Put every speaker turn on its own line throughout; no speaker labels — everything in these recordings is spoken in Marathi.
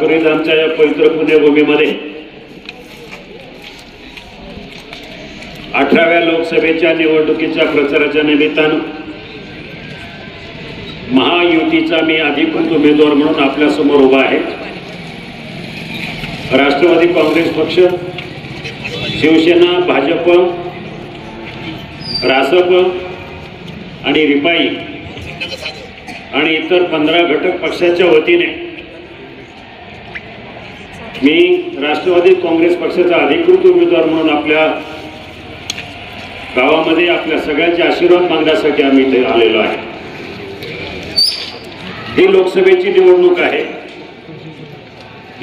ठाकरे आमच्या या पवित्र पुण्यभूमीमध्ये अठराव्या लोकसभेच्या निवडणुकीच्या प्रचाराच्या निमित्तानं महायुतीचा मी अधिकृत उमेदवार म्हणून आपल्यासमोर उभा आहे. राष्ट्रवादी काँग्रेस पक्ष शिवसेना भाजप रासप आणि रिपाई आणि इतर पंधरा घटक पक्षाच्या वतीने मी राष्ट्रवादी काँग्रेस पक्षाचा अधिकृत उमेदवार म्हणून आपल्या गावामध्ये आपल्या सगळ्यांचे आशीर्वाद मागण्यासाठी आम्ही इथे आलेलो आहे. ही लोकसभेची निवडणूक आहे.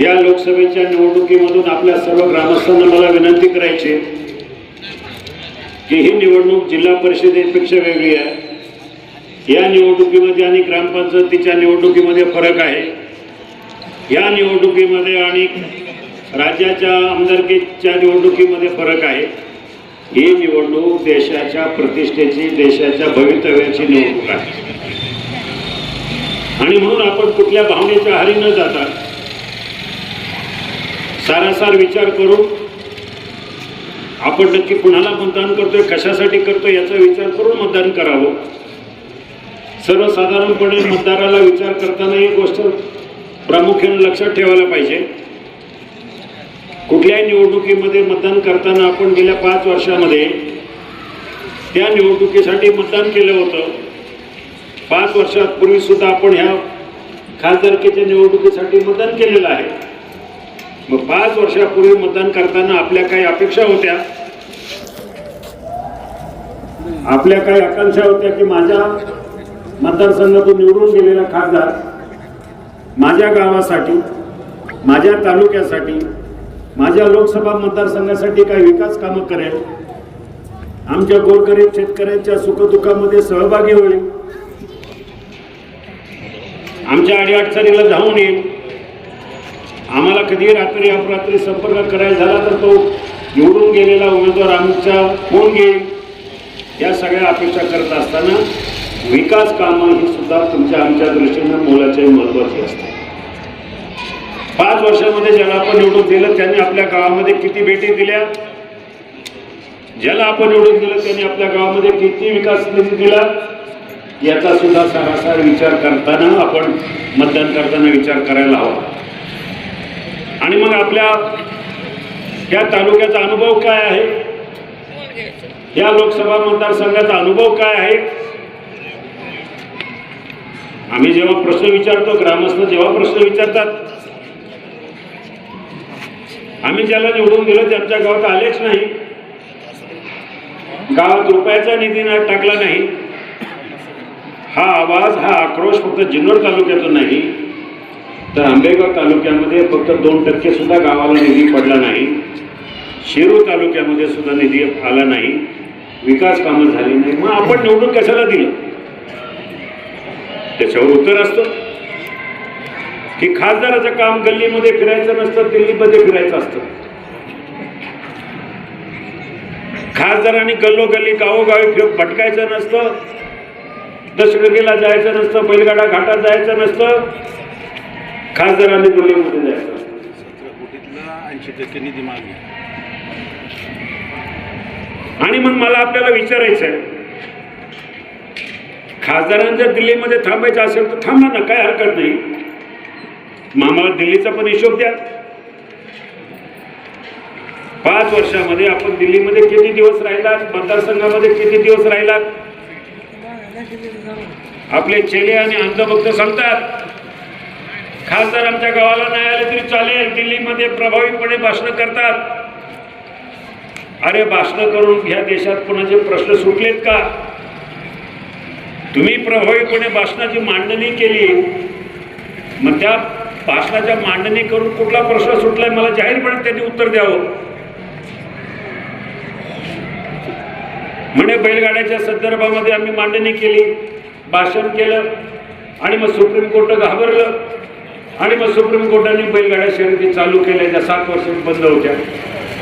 या लोकसभेच्या निवडणुकीमधून आपल्या सर्व ग्रामस्थांना मला विनंती करायची की ही निवडणूक जिल्हा परिषदेपेक्षा वेगळी आहे. या निवडणुकीमध्ये आणि ग्रामपंचायतीच्या निवडणुकीमध्ये फरक आहे. या निवडणुकीमध्ये आणि राज्याच्या आमदारकीच्या निवडणुकीमध्ये फरक आहे. ही निवडणूक देशाच्या प्रतिष्ठेची देशाच्या भवितव्याची निवडणूक आहे. आणि म्हणून आपण कुठल्या भावनेच्या आहारी न जाता सारासार विचार करून आपण नक्की कुणाला मतदान करतोय कशासाठी करतोय याचा विचार करून मतदान करावं. सर्वसाधारणपणे मतदाराला विचार करताना एक गोष्ट प्रामुख्याने लक्षात ठेवायला पाहिजे. कुठल्याही निवडणुकीमध्ये मतदान करताना आपण गेल्या पाच वर्षामध्ये त्या निवडणुकीसाठी मतदान केलं होतं. पाच वर्षापूर्वी सुद्धा आपण ह्या खासदारकीच्या निवडणुकीसाठी मतदान केलेलं आहे. मग पाच वर्षापूर्वी मतदान करताना आपल्या काही अपेक्षा होत्या? आपल्या काही आकांक्षा होत्या की माझ्या मतदारसंघातून निवडून गेलेला खासदार माझ्या गावासाठी माझ्या तालुक्यासाठी माझ्या लोकसभा मतदारसंघासाठी काही विकास कामं करेल आमच्या गोरगरीब शेतकऱ्यांच्या सुखदुःखामध्ये सहभागी होईल. आमच्या अडीअडचणीला धावून येईल. आम्हाला कधी रात्री अपरात्री संपर्क करायचा झाला तर तो निवडून गेलेला उमेदवार आमचा फोन घेईल या सगळ्या अपेक्षा करत असताना विकास कामं ही सुद्धा तुमच्या आमच्या दृष्टीनं मोलाचे महत्वाची असते पाच वर्षामध्ये ज्याला आपण निवडून दिलं त्यांनी आपल्या गावामध्ये किती भेटी दिल्या? ज्याला आपण निवडून दिलं त्यांनी आपल्या गावामध्ये किती विकास निधी दिला? याचा सुद्धा सरासर विचार करताना आपण मतदान करताना विचार करायला हवा. आणि मग आपल्या या तालुक्याचा अनुभव काय आहे? या लोकसभा मतदारसंघाचा अनुभव काय आहे? आम्ही जेव्हा प्रश्न विचारतो ग्रामस्थ जेव्हा प्रश्न विचारतात आम्ही ज्याला निवडून दिलं त्यांच्या गावात आलेच नाही. गावात रुपयाचा निधी ना टाकला नाही. हा आवाज हा आक्रोश फक्त जिन्नर तालुक्यातून नाही. तर आंबेगाव तालुक्यामध्ये फक्त दोन टक्के सुद्धा गावाला निधी पडला नाही. शिरूर तालुक्यामध्ये सुद्धा निधी आला नाही. विकास कामं झाली नाही. मग आपण निवडून कशाला दिलं? त्याच्यावर उत्तर असतं. की खासदाराचं काम गल्लीमध्ये फिरायचं नसतं दिल्लीमध्ये फिरायचं असतं. खासदारांनी गल्लोगल्ली गावोगावी फिर भटकायचं नसतं. दशगंगेला जायचं नसतं बैलगाडा घाटात जायचं नसतं. खासदारांनी दिल्लीमध्ये जायचं आणि मग मला आपल्याला विचारायचं आहे खासदारांना जर दिल्लीमध्ये थांबायचं असेल तर थांबा ना काय हरकत नाही. मामाला दिल्लीचा पण हिशोब द्या. पाच वर्षामध्ये आपण दिल्लीमध्ये किती दिवस राहिलात? मतदारसंघामध्ये किती दिवस राहिलात? आपले चेले आणि अंधभक्त सांगतात खासदार आमच्या गावाला नाही आले तरी चालेल. दिल्लीमध्ये प्रभावीपणे भाषणं करतात. अरे भाषणं करून ह्या देशात कोणाचे प्रश्न सुटलेत का? तुम्ही प्रभावीपणे भाषणाची मांडणी केली. मग त्या भाषणाच्या मांडणी करून कुठला प्रश्न सुटलाय मला जाहीरपणे त्यांनी उत्तर द्यावं. म्हणे बैलगाड्याच्या संदर्भामध्ये आम्ही मांडणी केली. भाषण केलं आणि मग सुप्रीम कोर्ट घाबरलं. आणि मग सुप्रीम कोर्टाने बैलगाड्या शर्यती चालू केल्या ज्या सात वर्ष बंद होत्या.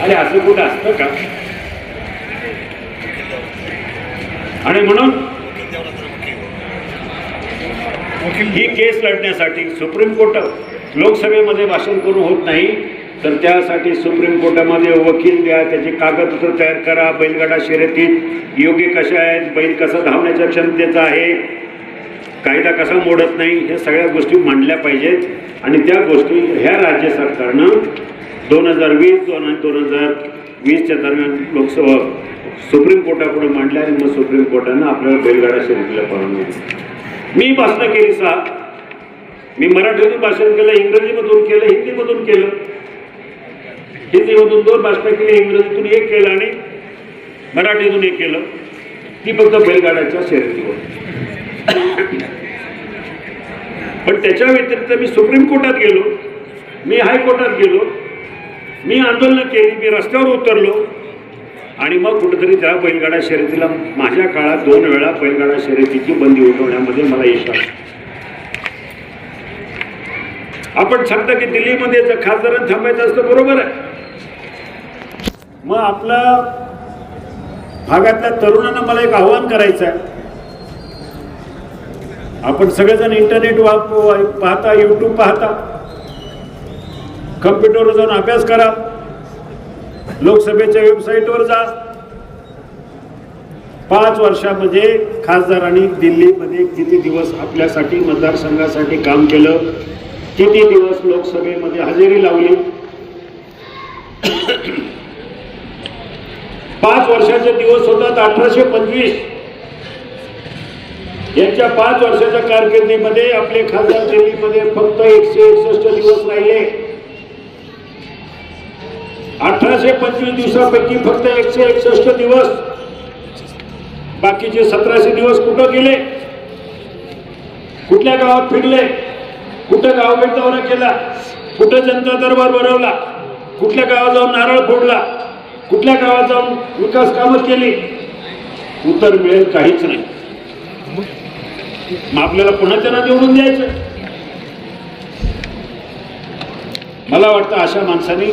अरे असं कुठं असतं का? आणि म्हणून ही केस लढण्यासाठी सुप्रीम कोर्ट लोकसभेमध्ये भाषण करून होत नाही तर त्यासाठी सुप्रीम कोर्टामध्ये वकील द्या त्याची कागदपत्र तयार करा बैलगाडा शर्यतीत योग्य कशा आहेत बैल कसा धावण्याच्या क्षमतेचा आहे कायदा कसा मोडत नाही हे सगळ्या गोष्टी मांडल्या पाहिजेत. आणि त्या गोष्टी ह्या राज्य सरकारनं दोन हजार वीस दोन आणि दोन हजार वीसच्या दरम्यान लोकसभा सुप्रीम कोर्टापुढे मांडल्या आणि मग सुप्रीम कोर्टानं आपल्याला बैलगाडा शर्यतीला परवानगी दिली. मी भाषणं केली सहा मी मराठीतून भाषण केलं इंग्रजीमधून केलं हिंदीमधून केलं. हिंदीमधून दोन भाषणं केली इंग्रजीतून एक केलं आणि मराठीतून एक केलं. ती फक्त बैलगाड्याच्या शर्यतीवर. पण त्याच्या व्यतिरिक्त मी सुप्रीम कोर्टात गेलो. मी हायकोर्टात गेलो. मी आंदोलनं केली मी रस्त्यावर उतरलो. आणि मग कुठेतरी त्या बैलगाडा शर्यतीला माझ्या काळात दोन वेळा बैलगाडा शर्यतीची बंदी उठवण्यामध्ये मला यश आलं. आपण सांगता की दिल्लीमध्ये जर खासदारांना थांबायचं असतं बरोबर आहे. मग आपला भागातल्या तरुणांना मला एक आव्हान करायचं आहे आपण सगळेजण इंटरनेट वाप पाहता यूट्यूब पाहता. कम्प्युटरवर जाऊन अभ्यास करा. लोकसभेच्या वेबसाईटवर जा. पाच वर्षामध्ये खासदारांनी दिल्लीमध्ये किती दिवस आपल्यासाठी मतदारसंघासाठी काम केलं? किती दिवस लोकसभेमध्ये हजेरी लावली? पाच वर्षाचे दिवस होतात अठराशे पंचवीस. यांच्या पाच वर्षाच्या कारकिर्दीमध्ये आपले खासदार दिल्लीमध्ये फक्त एकशे एकसष्ट दिवस राहिले. अठराशे पंचवीस दिवसापैकी फक्त एकशे एकसष्ट दिवस. बाकीचे सतराशे दिवस कुठं गेले? कुठल्या गावात फिरले? कुठं गावभेट दौरा केला? कुठं जनता दरबार भरवला? कुठल्या गावात जाऊन नारळ फोडला? कुठल्या गावात जाऊन विकास कामं केली? उत्तर मिळेल काहीच नाही. मग आपल्याला पुन्हा त्यांना निवडून द्यायचं. मला वाटतं अशा माणसाने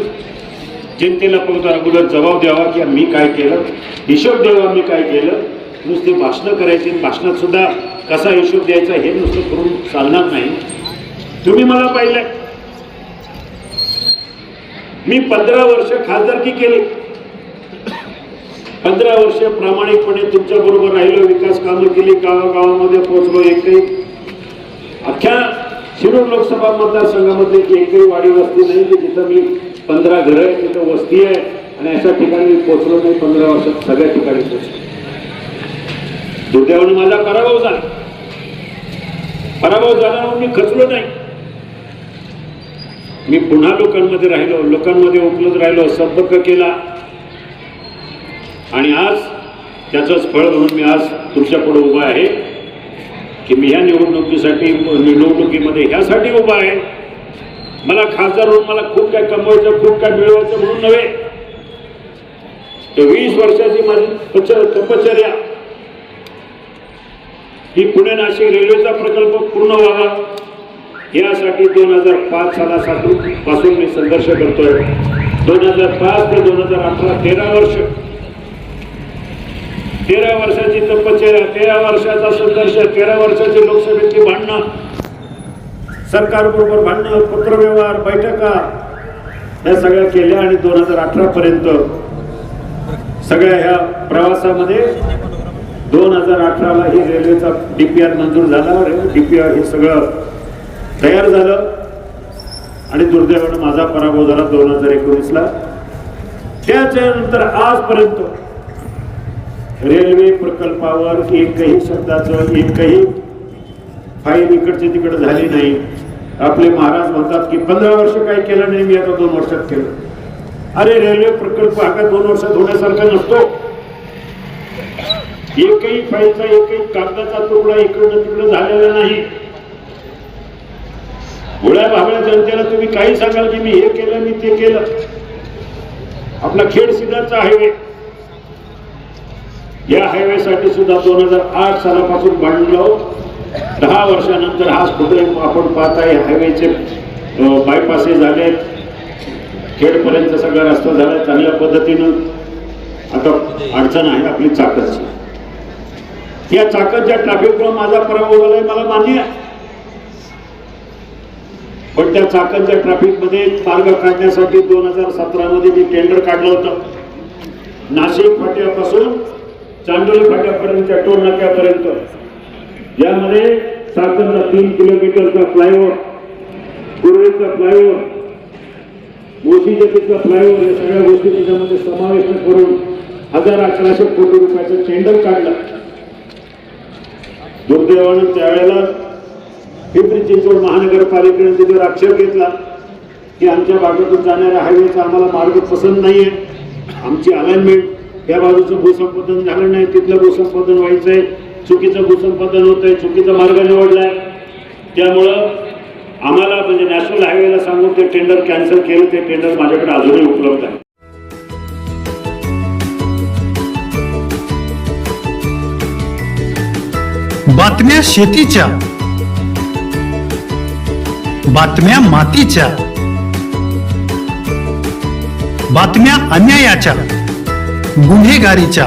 जनतेला फक्त अगोदर जबाब द्यावा की मी काय केलं? हिशोब द्यावा मी काय केलं? नुसते भाषणं करायची भाषणात सुद्धा कसा हिशोब द्यायचा हे नुसतं करून चालणार नाही. तुम्ही मला पाहिलंय. मी पंधरा वर्ष खासदारकी केली. पंधरा वर्ष प्रामाणिकपणे तुमच्या बरोबर राहिलो विकास कामं केली गावागावामध्ये पोहोचलो एकही. अख्ख्या शिरूर लोकसभा मतदारसंघामध्ये एकही वाडी वस्ती नाही की जिथं मी पंधरा घरं आहेत तिथं वस्ती आहे आणि अशा ठिकाणी मी नाही पंधरा वर्षात सगळ्या ठिकाणी पोचलो दुर्दैवाने माझा पराभव झाला. पराभव झाला म्हणून मी खचलो नाही. मी पुन्हा लोकांमध्ये राहिलो लोकांमध्ये उपलब्ध राहिलो संपर्क केला. आणि आज त्याचंच फळ म्हणून मी आज तुमच्यापुढे उभा आहे की मी ह्या निवडणुकीसाठी निवडणुकीमध्ये ह्यासाठी उभा आहे. मला खासदार होऊन मला खूप काय कमवायचं खूप काय मिळवायचं म्हणून नव्हे. तर वीस वर्षाची माझी तपश्चर्या. ही पुणे नाशिक रेल्वेचा प्रकल्प पूर्ण व्हावा. यासाठी दोन हजार पाच सालासाठी पासून मी संघर्ष करतोय. दोन हजार पाच ते दोन हजार अठरा तेरा वर्ष. तेरा वर्षाची तपश्चर्या तेरा वर्षाचा संघर्ष तेरा वर्षाची लोकसभेची भांडणं. सरकारबरोबर भांडणं पत्रव्यवहार बैठका या सगळ्या केल्या आणि दोन हजार अठरा पर्यंत सगळ्या ह्या प्रवासामध्ये दोन हजार अठराला ही रेल्वेचा डीपीआर मंजूर झाला. डीपीआर हे सगळं तयार झालं आणि दुर्दैवानं माझा पराभव झाला दोन हजार एकोणीसला. त्याच्यानंतर आजपर्यंत रेल्वे प्रकल्पावर एकही शब्दाचं एकही फाईल इकडचे तिकडे झाली नाही. आपले महाराज म्हणतात की पंधरा वर्ष काय केलं नाही मी आता दोन वर्षात केलं. अरे रेल्वे प्रकल्प हा काय दोन वर्षात होण्यासारखा नसतो. एकही फाईलचा एकही कागदाचा तुकडा इकडं तिकडं झालेला नाही. गोळ्या भाबळ्या जनतेला तुम्ही काही सांगाल की मी हे केलं मी ते केलं. आपला खेड सिद्धांचा हायवे. या हायवेसाठी सुद्धा दोन हजार आठ सालापासून बांधलो दहा वर्षानंतर हा कुठे आपण पाहताय. हायवेचे बायपासे झाले खेडपर्यंत सगळा रस्ता झाला चांगल्या पद्धतीनं. आता अडचण आहे आपली चाकरची. या चाकरच्या ट्रॅफिकमुळे माझा पराभव झालाय मला मान्य आहे. पण त्या चाकणच्या ट्रॅफिकमध्ये मार्ग काढण्यासाठी दोन हजार सतरामध्ये मी टेंडर काढलं होतं. नाशिक फाट्यापासून चांदोली फाट्यापर्यंतच्या टोल नाक्यापर्यंत. यामध्ये चाकणचा तीन किलोमीटरचा फ्लायओव्हर कुरळीचा फ्लायओव्हर मोशीजतीचा फ्लायओव्हर या सगळ्या गोष्टी त्याच्यामध्ये समावेश करून हजार अकराशे कोटी रुपयाचं टेंडर काढलं. दुर्दैवानं त्यावेळेला पिंपरी चिंचवड महानगरपालिकेने तिथे आक्षेप घेतला की आमच्या भागातून जाणाऱ्या हायवेचा आम्हाला मार्ग पसंत नाहीये. आमची अलाइनमेंट या बाजूचं भूसंपादन झालं नाही तिथलं भूसंपादन आहे चुकीचं भूसंपादन होतंय चुकीचा मार्ग निवडलाय. त्यामुळं आम्हाला म्हणजे नॅशनल हायवेला सांगून ते टेंडर कॅन्सल केलं ते टेंडर माझ्याकडे अजूनही उपलब्ध आहे.
बातम्या शेतीच्या बातम्या मातीच्या बातम्या अन्यायाच्या गुन्हेगारीच्या.